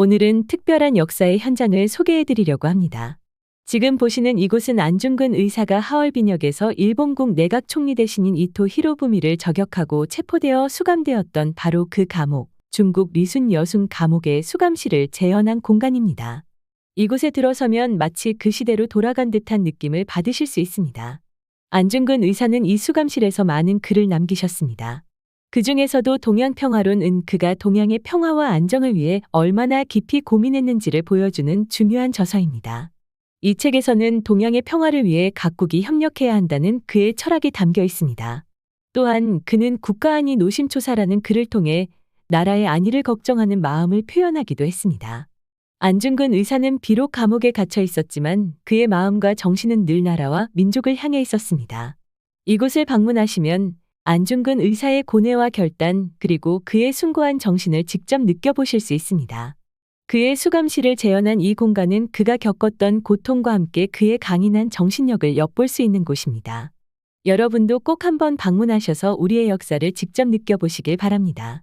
오늘은 특별한 역사의 현장을 소개해 드리려고 합니다. 지금 보시는 이곳은 안중근 의사가 하얼빈역에서 일본국 내각 총리 대신인 이토 히로부미를 저격하고 체포되어 수감되었던 바로 그 감옥, 중국 리순 여순 감옥의 수감실을 재현한 공간입니다. 이곳에 들어서면 마치 그 시대로 돌아간 듯한 느낌을 받으실 수 있습니다. 안중근 의사는 이 수감실에서 많은 글을 남기셨습니다. 그 중에서도 동양 평화론은 그가 동양의 평화와 안정을 위해 얼마나 깊이 고민했는지를 보여주는 중요한 저서입니다. 이 책에서는 동양의 평화를 위해 각국이 협력해야 한다는 그의 철학이 담겨 있습니다. 또한 그는 국가 안위 노심초사라는 글을 통해 나라의 안위를 걱정하는 마음을 표현하기도 했습니다. 안중근 의사는 비록 감옥에 갇혀 있었지만 그의 마음과 정신은 늘 나라와 민족을 향해 있었습니다. 이곳을 방문하시면 안중근 의사의 고뇌와 결단 그리고 그의 숭고한 정신을 직접 느껴보실 수 있습니다. 그의 수감실을 재현한 이 공간은 그가 겪었던 고통과 함께 그의 강인한 정신력을 엿볼 수 있는 곳입니다. 여러분도 꼭 한번 방문하셔서 우리의 역사를 직접 느껴보시길 바랍니다.